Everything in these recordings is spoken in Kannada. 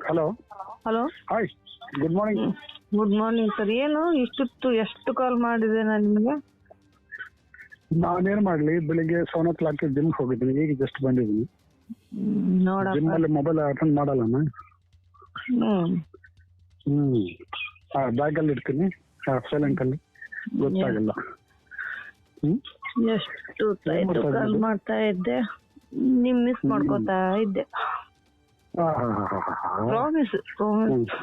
Hello hello hi good morning good morning sir ಏನು? ಇಷ್ಟೊತ್ತು ಎಷ್ಟು ಕಾಲ್ ಮಾಡಿದೆ ನಾನು ನಿಮಗೆ? ನಾನೇನ್ ಮಾಡ್ಲಿ ಬೆಳಿಗ್ಗೆ ಸೆವೆನ್ ಓ ಕ್ಲಾಕ್ ಜಿಮ್ ಹೋಗಿದ್ದೀನಿ. ಈಗ ಜಸ್ಟ್ ಬಂದಿದ್ದೀನಿ. ಜಿಮ್ ನೋಡಪ್ಪ. ಅಲ್ಲಿ ಮೊಬೈಲ್ ಅಟೆಂಡ್ ಮಾಡಲ್ಲ ನಾನು ಹ್ಮ್. ಹ್ಮ್ ಬ್ಯಾಗ್ ಅಲ್ಲಿ ಇಡ್ತೀನಿ. ಸೈಲೆಂಟ್ ಅಲ್ಲಿ. ಗೊತ್ತಾಗಲ್ಲ. ಹ್ಮ್? ಎಷ್ಟು ಕಾಲ್ ಮಾಡ್ತಾ ಇದ್ದೆ. ನಿಮ್ ಮಿಸ್ ಮಾಡ್ಕೊತಾ ಇದ್ದೆ. Promise promise.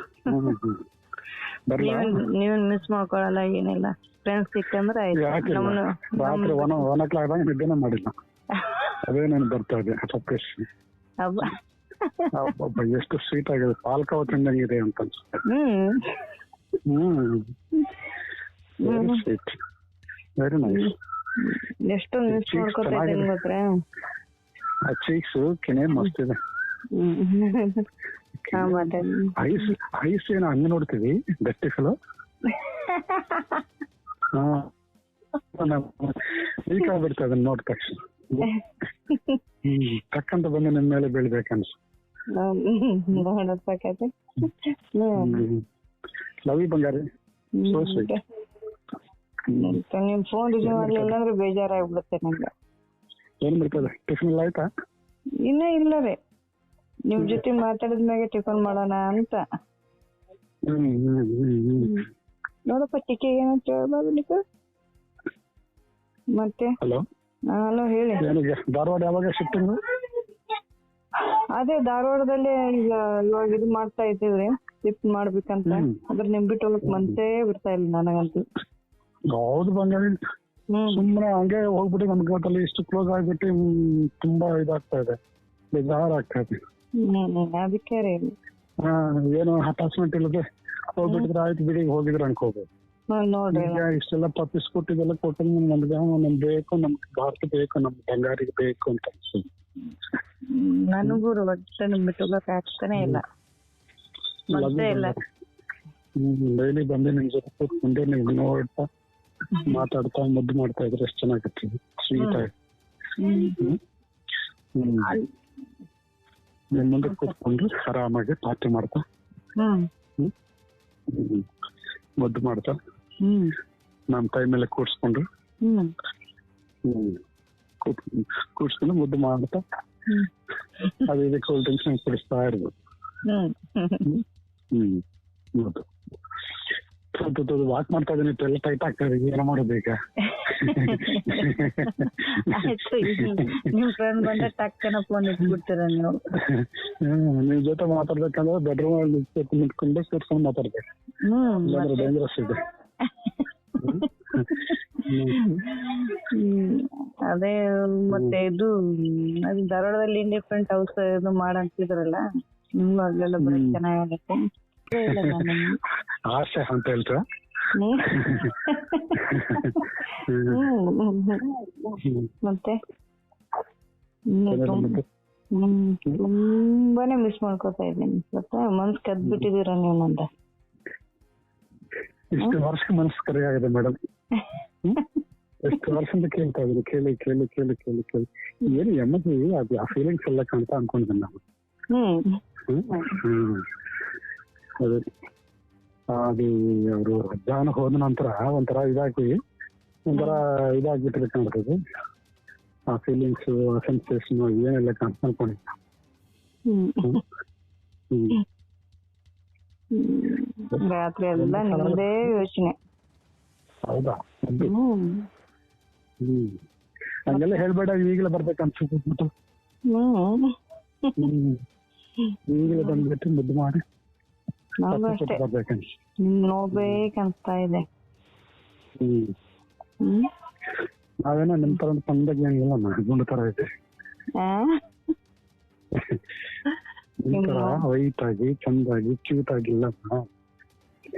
ನೀವೇನ್ ಮಿಸ್ ಮಾಡ್ಕೊಳಲ್ಲ ಏನಿಲ್ಲ. ಫ್ರೆಂಡ್ಸ್ ಸಿಕ್ಕಂದ್ರೆ ಆಯ್ತು. ರಾತ್ರಿ ಒನ್ ಒನ್ ಓ ಕ್ಲಾಕ್ ನಿದ್ದೆನ ಮಾಡಿಲ್ಲ. ಅದೇ ನಾನು ಬರ್ತಾ ಇದೆ ಸಪ್ರೇಶ್ ಅಬ್ಬಬ್ಬ, ಎಷ್ಟು ಸ್ವೀಟ್ ಆಗಿದೆ. ಪಾಲ್ಕಾವ ತಿಂದಂಗೆ ಇದೆ ಅಂತ ಅನ್ಸುತ್ತೆ. Hmm. Very sweet very nice ಎಷ್ಟೊಂದು ಮಿಸ್ ಮಾಡ್ಕೊತಾ ಇದ್ದೀನಿ ಗೊತ್ತಾ? ಆ ಚೀಕ್ಸ್ ಕೆನೆ ಮಸ್ತ್ ಇದೆ. ಐಸ್ ಐಸ್ ಏನೋ ಹಂಗೆ ನೋಡ್ತೀವಿ ಗಟ್ಟಿ ಫಿಲೋ ಹಾ. ಈಗ ಆಗ್ಬಿಡ್ತದೆ ಅದನ್ನ ನೋಡ್ ತಕ್ಷಣ. ಹ್ಮ್ ಟಕ್ಕಂತ ಬಂದು ನಿಮ್ ಮೇಲೆ ಬೀಳ್ಬೇಕನ್ಸು. ಲವ್ ಯು ಬಂಗಾರಿ. Sweet. ನಿಮ್ ಫೋನ್ ರಿಸೀವ್ ಮಾಡ್ಲಿಲ್ಲ ಅಂದ್ರೆ ಬೇಜಾರಾಗ್ಬಿಡುತ್ತೆ ನಂಗೆ. ಏನ್ ಮಾಡ್ತದೆ ಟಿಫಿನ್ ಎಲ್ಲ ಆಯ್ತಾ? ಇನ್ನ ಇಲ್ಲ ರೀ ನಿಮ್ ಜೊತೆ ಮಾತಾಡಿದ್ಮ್ಯಾಗೆ ಟಿಫನ್ ಮಾಡೋಣ ಅಂತ. ನೋಡಪ್ಪ ಟಿಕೆ ಏನಂತ ಹೇಳ್ಬಾರ್ದು ನೀವು ಮತ್ತೆ? ಹಲೋ? ಹಲೋ ಹೇಳಿ. ಧಾರವಾಡ ಯಾವಾಗ ಶಿಫ್ಟಿಂಗ್ ಅದೇ ಧಾರವಾಡದಲ್ಲಿ ಈಗ ಇವಾಗ ಇದು ಮಾಡ್ತಾ ಇದ್ದೀವಿ ಶಿಫ್ಟ್ ಮಾಡ್ಬೇಕಂತ. ಅಂದ್ರೆ ನಿಮ್ ಬಿಟ್ಟು ಹೋಗಕ್ ಮನ್ಸೇ ಬಿಡ್ತಾ ಇಲ್ಲ ನನಗಂತೂ. ಹೌದು ಹ್ಮ್. ಸುಮ್ಮನೆ ಹಂಗೆ ಹೋಗ್ಬಿಟ್ಟು ನಮ್ಗೆ ಇಷ್ಟು ಕ್ಲೋಸ್ ಆಗ್ಬಿಟ್ಟು ತುಂಬಾ ಇದಾಗ್ತಾ ಇದೆ. ಬೇಜಾರಾಗ್ತಾ ಇದೆ. ಹ್ಮ್ ಅದಕ್ಕೆ ರೀ. ಹಾ ಏನು ಅಟ್ಯಾಚ್ಮೆಂಟ್ ಇಲ್ಲದೆ ಹೋಗ್ಬಿಟ್ಟಿದ್ರೆ ಆಯ್ತು ಬಿಡಿ ಹೋಗಿದ್ರೆ ಅನ್ಕೋಬಹುದು ಹ್ಮ್ ನೋಡ್ರಿ. ಈಗ ಇಷ್ಟೆಲ್ಲ ಪಪ್ಪಿಸ್ ಕೊಟ್ಟಿದ್ದೆಲ್ಲ ಕೊಟ್ಟು ನಮ್ಗೆ ನಮ್ಗೆ ಬೇಕು ನಮ್ಗೆ ಭಾರತ ಬೇಕು ನಮ್ ಬಂಗಾರಿಗೆ ಬೇಕು ಅಂತ ಅನ್ಸುತ್ತೆ. ನನಗೂ ಒಟ್ಟೆ ನಿಮ್ ಬಿಟ್ಟು ಹೋಗಕ್ ಆಗ್ತಾನೆ ಇಲ್ಲ. ಮನ್ಸೇ ಇಲ್ಲ. ಡೈಲಿ ಬಂದು ನಿಮ್ ಜೊತೆ ಕೂತ್ಕೊಂಡು ನೀವು ನೋಡ್ತಾ ಮಾತಾಡ್ತಾ ಮುದ್ದು ಮಾಡ್ತಾ ಇದ್ರೆ ಎಷ್ಟು ಚೆನ್ನಾಗಿರ್ತೀವಿ ಸ್ವೀಟ್ ಆಗಿ. ಹ್ಮ್. ಹ್ಮ್ ಹ್ಮ್ ನಿಮ್ ಮುಂದೆ ಕೂತ್ಕೊಂಡು ಆರಾಮಾಗಿ ಪಾರ್ಟಿ ಮಾಡ್ತಾ. ಮುದ್ದು ಮಾಡ್ತಾ. ಹ್ಮ್. ನಮ್ ಕೈ ಮೇಲೆ ಕೂಡ್ಸ್ಕೊಂಡು ಕೂಡ್ಸ್ಕೊಂಡು ಮುದ್ದು ಮಾಡ್ತಾ. ಅದು ಇದು ಕೋಲ್ಡ್ ಡ್ರಿಂಕ್ಸ್ ಕುಡಿಸ್ತಾ ಇರ್ಬೋದು ಹ್ಮ್. ಹೌದು ವಾಕ್ ಮಾಡ್ತಾ ಇದೀನಿ ಎಲ್ಲ ಟೈಟ್ ಆಗ್ತಾ ಇದೆ ಏನೋ ಮಾಡೋದು ಈಗ? ಆಯ್ತು ನಿಮ್ ಫ್ರೆಂಡ್ ಬಂದ್ರೆ ಟಕ್ಕನ ಫೋನ್ ಇಟ್ಬಿಡ್ತೀರ ನೀವು. ನಿಮ್ ಜೊತೆ ಮಾತಾಡ್ಬೇಕಂದ್ರೆ ಬೆಡ್ರೂಮ್ ಅಲ್ಲಿ ನಿಂತ್ಕೊಂಡು ಕೂತ್ಕೊಂಡು ಮಾತಾಡ್ಬೇಕು. ಇಲ್ಲಾಂದ್ರೆ ಡೇಂಜರಸ್ ಇದೆ. ಅದೇ ಮತ್ತೆ ಇದು ಅದು ಧಾರವಾಡದಲ್ಲಿ ಡಿಫ್ರೆಂಟ್ ಹೌಸ್ ಇದು ಮಾಡಂತಿದ್ರಲ್ಲ ನಿಮ್ಗೂ ಅಲ್ಲೆಲ್ಲ ಬರೀ. ನಾನು. ಆಸೆ ಅಂತ ಹೇಳ್ತಾ ಮತ್ತೆ ತುಂಬಾನೇ ಮಿಸ್ ಮಾಡ್ಕೋತಾ ಇದ್ದೀನಿ ಗೊತ್ತಾ ಮನ್ಸ್ ಕದ್ಬಿಟ್ಟಿದೀರ ನೀವು ನಂದ ಇಷ್ಟು ವರ್ಷ ಮನಸ್ಸು ಕರೆ ಆಗಿದೆ ಮೇಡಮ್ ಎಷ್ಟು ವರ್ಷದಿಂದ ಕೇಳ್ತಾ ಇದ್ದೀನಿ ಕೇಳಿ ಕೇಳಿ ಕೇಳಿ ಕೇಳಿ ಕೇಳಿ ಏನು ಎಮ್ಮದಿ ಅದು ಆ ಫೀಲಿಂಗ್ಸ್ ಎಲ್ಲ ಕಾಣ್ತಾ ಅನ್ಕೊಂಡಿದ್ದೀನಿ ಹ್ಮ್ ಹ್ಮ್. ಅದೇ ಅವರು ಜಾನ ಹೋದ ನಂತರ ಒಂಥರ ಇದಾಗಿ ಒಂಥರ ಇದಾಗ್ಬಿಟ್ಟಿದೆ ಕಾಣ್ತದೆ. ಆ ಫೀಲಿಂಗ್ಸ್ ಆ ಸೆನ್ಸೇಷನ್ ಏನೆಲ್ಲ ಕಾಣ್ತಾ ಅನ್ಕೊಂಡಿದ್ದೆ. ರಾತ್ರಿ ಎಲ್ಲ ನಿಮ್ದೇ ಯೋಚನೆ. ಹೌದಾ. ಹ್ಮ್. ಹಂಗೆಲ್ಲ ಹೇಳ್ಬೇಡ ಈಗಲೇ ಬರ್ಬೇಕು ಅನ್ಸುತ್ತೆ ಈಗಲೇ ಬಂದ್ಬಿಟ್ಟು ಮುದ್ದು ಮಾಡಿ. ನನಗೂ ಅಷ್ಟೇ. ನಿಮ್ ನೋಡ್ಬೇಕ್ ಇದೆ. ನಾವೇನೋ ನಿಮ್ ತರ ಏನಿಲ್ಲ ಗುಂಡು ತರ ಇದೆ. ಆ? ನಿಮ್ ತರ ವೈಟ್ ಆಗಿ ಚಂದಾಗಿ ಕ್ಯೂಟ್ ಆಗಿಲ್ಲ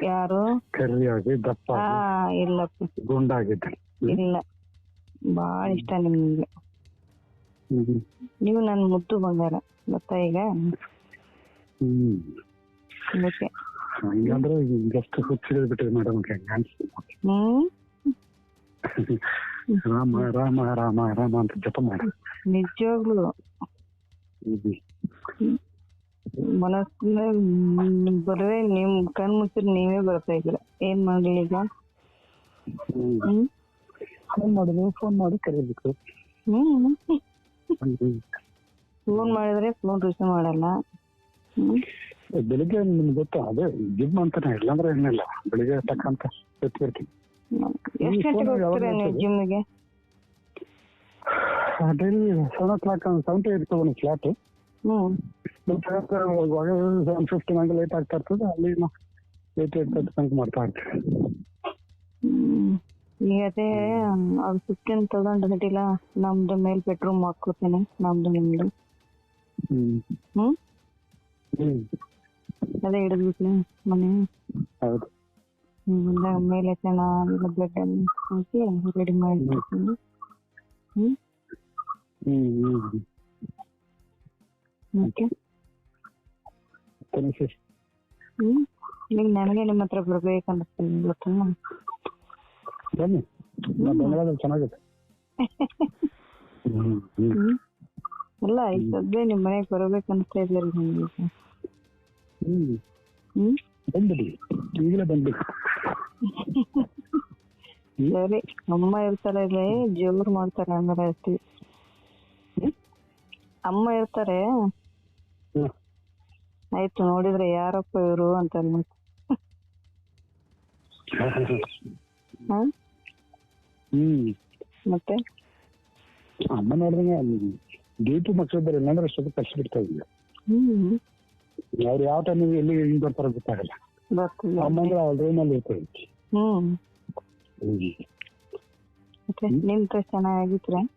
ಯಾರು? ಕರ್ರಿ ಆಗಿ ದಪ್ಪ ಇಲ್ಲಪ್ಪ ಗುಂಡಾಗಿದ್ದೆ ಇಲ್ಲ. ಬಾಳ ಇಷ್ಟ ನಿಮ್ಗೆ. ನೀವು ನನ್ ಮುದ್ದು ಬಂಗಾರ. ಗೊತ್ತಾ ಈಗ? ಹ್ಮ್. ಅದಕ್ಕೆ ಹಂಗಂದ್ರೆ ಜಸ್ಟ್ ಹುಚ್ಚಿಡಿದ್ ಬಿಟ್ಟಿದೆ ಮೇಡಮ್ ಹೆಂಗ ಹ್ಮ್? ರಾಮ ರಾಮ ರಾಮ ರಾಮ ಅಂತ ಜಪ ಮಾಡ. ನಿಜವಾಗ್ಲು. ಮನಸ್ಸಿನ ಬರೇ ನಿಮ್ ಕಣ್ ಮುಚ್ಚಿದ್ರೆ ನೀವೇ ಬರ್ತಾ ಇದ್ರ ಏನ್ ಮಾಡ್ಲಿ ಈಗ? ಫೋನ್ ಮಾಡಿದ್ರು ಫೋನ್ ಮಾಡಿ ಕರೀಬೇಕು. ಫೋನ್ ಮಾಡಿದ್ರೆ ಫೋನ್ ರಿಸೀವ್ ಮಾಡಲ್ಲ. ಹ್ಮ್. ಬೆಳಿಗ್ಗೆ ನಿಮ್ಗೆ ಗೊತ್ತಾ? ಅದೇ ಜಿಮ್ ಅಂತಾನೆ ಇಲ್ಲಾಂದ್ರೆ ಏನಿಲ್ಲ. ಬೆಳಿಗ್ಗೆ ತಕ್ಕಂತ ಎತ್ತಿರ್ತೀನಿ ಎಷ್ಟ್ ಗಂಟೆಗೆ ಹೋಗ್ತೀರಾ ನೀವು? ಜಿಮ್ಗೆ daily seven o'clock seven to eight ಒಂದು ಫ್ಲಾಟ್ ಸೆವೆನ್ ಫಿಫ್ಟೀನ್ ಹಂಗೆ ಲೇಟ್ ಆಗ್ತಾ ಇರ್ತದೆ ಅಲ್ಲಿ ಏಟ್ ಏಟ್ ತರ್ಟಿ ತನಕ ಮಾಡ್ತಾ ಇರ್ತೀವಿ ಹ್ಮ್. ಈಗ ಅದೇ ಅದು ಫಿಫ್ಟೀನ್ ತೌಸಂಡ್ ಗಟ್ಟಿಲ್ಲ ನಮ್ದು ಮೇಲ್ ಬೆಡ್ರೂಮ್ ಹಾಕೋತೇನೆ ನಮ್ದು ನಿಮ್ದು. ಹ್ಮ್. ಅದೇ ಹಿಡಿದ್ಬಿಟ್ಲಿ ಮನೆ. ಹೌದು. ಮುಂದೆ ಮೇಲೆ ಚೆನ್ನಾಗಿ ಬ್ಲಡ್ ಅನ್ನು ಹಾಕಿ ರೆಡಿ ಮಾಡಿ. ಹ್ಮ್. ಹ್ಮ್ ಹ್ಮ್ ಈಗ ನನಗೆ ನಿಮ್ಮ ಹತ್ರ ಬರ್ಬೇಕನ್ನಿಸ್ತೀನಿ ಬನ್ನಿ. ನಮ್ಮ ಬೆಂಗಳೂರಲ್ಲಿ ಚೆನ್ನಾಗಿದೆ ಅಲ್ಲ ಈ ಸದ್ಯ ನಿಮ್ ಮನೆಗ್ ಬರ್ಬೇಕನ್ನಿಸ್ತಾ ಇದ್ದೀರಿ ಈಗ. ಹ್ಮ್. ಹ್ಮ್. ಬಂದ್ಬಿಡಿ. ಈಗಲೇ ಬಂದ್ಬಿಡಿ. ಸರಿ. ಅಮ್ಮ ಇರ್ತಾರೆ ಇಲ್ಲಿ. ಜೋರ್ ಮಾಡ್ತಾರೆ ಅಂದ್ರೆ ಅಷ್ಟೇ ಅಮ್ಮ ಇರ್ತಾರೆ. ಆಯ್ತು ನೋಡಿದ್ರೆ ಯಾರಪ್ಪ ಇವರು ಅಂತ ಅನ್ಬೇಕು ಹ್ಮ್. ಮತ್ತೆ? ಅಮ್ಮ ನೋಡಿದ್ರೆ ಡ್ಯೂಟಿ ಮಕ್ಕಳು ಇದ್ದಾರೆ. ಇಲ್ಲಾಂದ್ರೆ ಅಷ್ಟೊತ್ತು ಕಷ್ಟ ಬಿಡ್ತಾ ಇದ್ದೀವಿ ಹ್ಮ್. ಅವ್ರು ಯಾವ ಟೈಮಿಗೆ ಎಲ್ಲಿ ಹಿಂಗ್ ಬರ್ತಾರೋ ಗೊತ್ತಾಗಲ್ಲ. ಬರ್ತಿಲ್ಲ ಅಮ್ಮ ಅಂದ್ರೆ ಅವ್ರ ರೂಮಲ್ಲಿ ಇರ್ತಾರೆ. ಹ್ಮ್. ಹ್ಮ್. ನಿಮ್ ಚೆನ್ನಾಗಿದ್ರೆ.